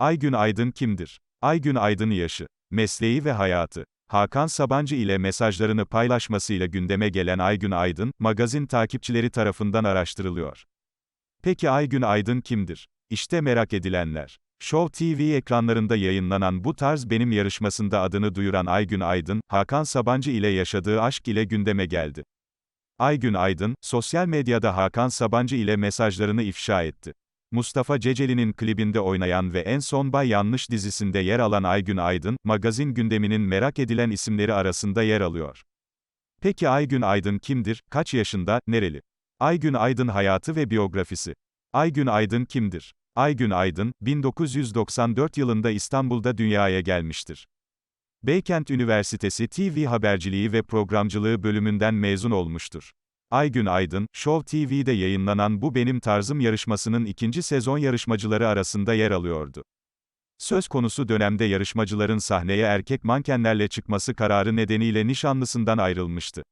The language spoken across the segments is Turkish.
Aygün Aydın kimdir? Aygün Aydın yaşı, mesleği ve hayatı. Hakan Sabancı ile mesajlarını paylaşmasıyla gündeme gelen Aygün Aydın, magazin takipçileri tarafından araştırılıyor. Peki Aygün Aydın kimdir? İşte merak edilenler. Show TV ekranlarında yayınlanan bu tarz benim yarışmasında adını duyuran Aygün Aydın, Hakan Sabancı ile yaşadığı aşk ile gündeme geldi. Aygün Aydın, sosyal medyada Hakan Sabancı ile mesajlarını ifşa etti. Mustafa Ceceli'nin klibinde oynayan ve en son Bay Yanlış dizisinde yer alan Aygün Aydın, magazin gündeminin merak edilen isimleri arasında yer alıyor. Peki Aygün Aydın kimdir, kaç yaşında, nereli? Aygün Aydın hayatı ve biyografisi. Aygün Aydın kimdir? Aygün Aydın, 1994 yılında İstanbul'da dünyaya gelmiştir. Beykent Üniversitesi TV Haberciliği ve Programcılığı bölümünden mezun olmuştur. Aygün Aydın, Show TV'de yayınlanan Bu Benim Tarzım yarışmasının ikinci sezon yarışmacıları arasında yer alıyordu. Söz konusu dönemde yarışmacıların sahneye erkek mankenlerle çıkması kararı nedeniyle nişanlısından ayrılmıştı.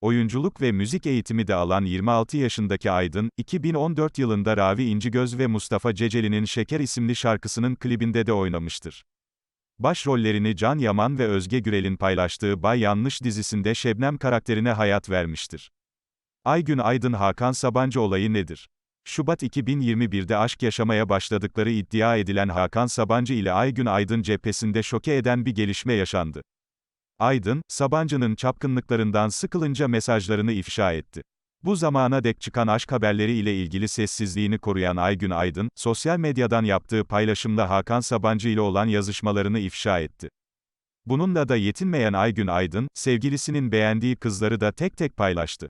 Oyunculuk ve müzik eğitimi de alan 26 yaşındaki Aydın, 2014 yılında Ravi İncigöz ve Mustafa Ceceli'nin Şeker isimli şarkısının klibinde de oynamıştır. Başrollerini Can Yaman ve Özge Gürel'in paylaştığı Bay Yanlış dizisinde Şebnem karakterine hayat vermiştir. Aygün Aydın Hakan Sabancı olayı nedir? Şubat 2021'de aşk yaşamaya başladıkları iddia edilen Hakan Sabancı ile Aygün Aydın cephesinde şoke eden bir gelişme yaşandı. Aydın, Sabancı'nın çapkınlıklarından sıkılınca mesajlarını ifşa etti. Bu zamana dek çıkan aşk haberleri ile ilgili sessizliğini koruyan Aygün Aydın, sosyal medyadan yaptığı paylaşımda Hakan Sabancı ile olan yazışmalarını ifşa etti. Bununla da yetinmeyen Aygün Aydın, sevgilisinin beğendiği kızları da tek tek paylaştı.